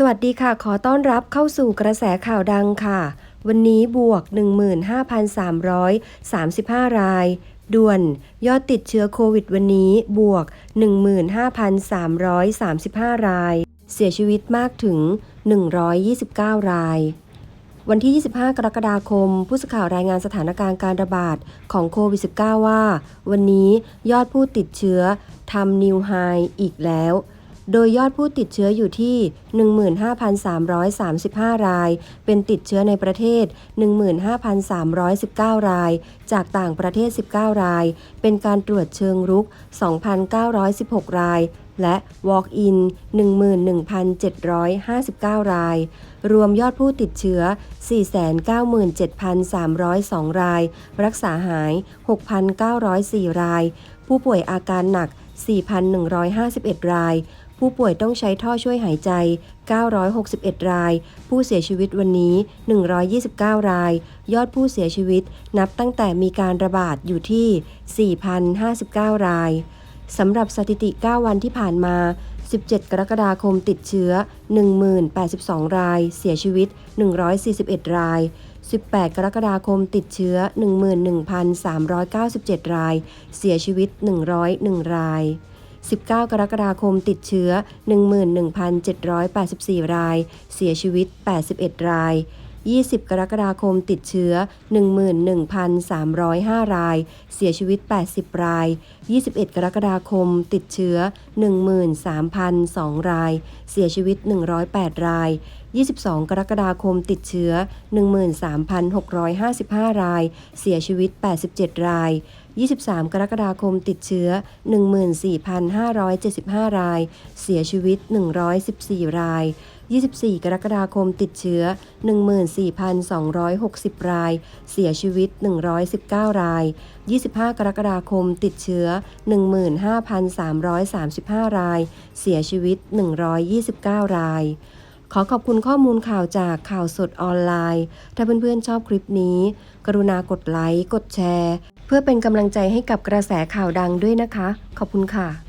สวัสดีค่ะ ขอต้อนรับเข้าสู่กระแสข่าวดังค่ะ วันนี้บวก 15,335 ราย ด่วน ยอดติดเชื้อโควิดวันนี้บวก 15,335 ราย เสียชีวิตมากถึง 129 ราย วันที่ 25 กรกฎาคม ผู้สื่อข่าวรายงานสถานการณ์การระบาดของโควิด -19 ว่า วันนี้ยอดผู้ติดเชื้อทำนิวไฮอีกแล้ว โดยยอดผู้ติดเชื้ออยู่ที่ 15,335 ราย เป็นติดเชื้อในประเทศ 15,319 ราย จากต่างประเทศ 19 ราย เป็นการตรวจเชิงรุก 2,916 ราย และ Walk-in 11,759 ราย รวมยอดผู้ติดเชื้อ 497,302 ราย รักษาหาย 6,904 ราย ผู้ป่วยอาการหนัก 4,151 ราย ผู้ป่วยต้องใช้ท่อช่วยหายใจ 961 ราย ผู้เสียชีวิตวันนี้ 129 ราย ยอดผู้เสียชีวิตนับตั้งแต่มีการระบาดอยู่ที่ 4,059 ราย สำหรับสถิติ 9 วันที่ผ่านมา 17 กรกฎาคมติดเชื้อ 1082 ราย เสียชีวิต 141 ราย 18 กรกฎาคมติดเชื้อ 11,397 ราย เสียชีวิต 101 ราย 19 กรกฎาคมติดเชื้อ 11,784 ราย เสียชีวิต 81 ราย 20 กรกฎาคมติดเชื้อ 11,305 ราย เสียชีวิต 80 ราย 21 กรกฎาคมติดเชื้อ 13,002 ราย เสียชีวิต 108 ราย 22 กรกฎาคมติดเชื้อ 13,655 ราย เสียชีวิต 87 ราย 23 กรกฎาคมติดเชื้อ 14,575 ราย เสียชีวิต 114 ราย 24 กรกฎาคมติดเชื้อ 14,260 ราย เสียชีวิต 119 ราย 25 กรกฎาคมติดเชื้อ 15,335 ราย เสียชีวิต 129 รายขอขอบคุณข้อมูลข่าวจากข่าวสดออนไลน์ ถ้าเพื่อนๆชอบคลิปนี้ กรุณากดไลค์ กดแชร์ เพื่อเป็นกำลังใจให้กับกระแสข่าวดังด้วยนะคะ ขอบคุณค่ะ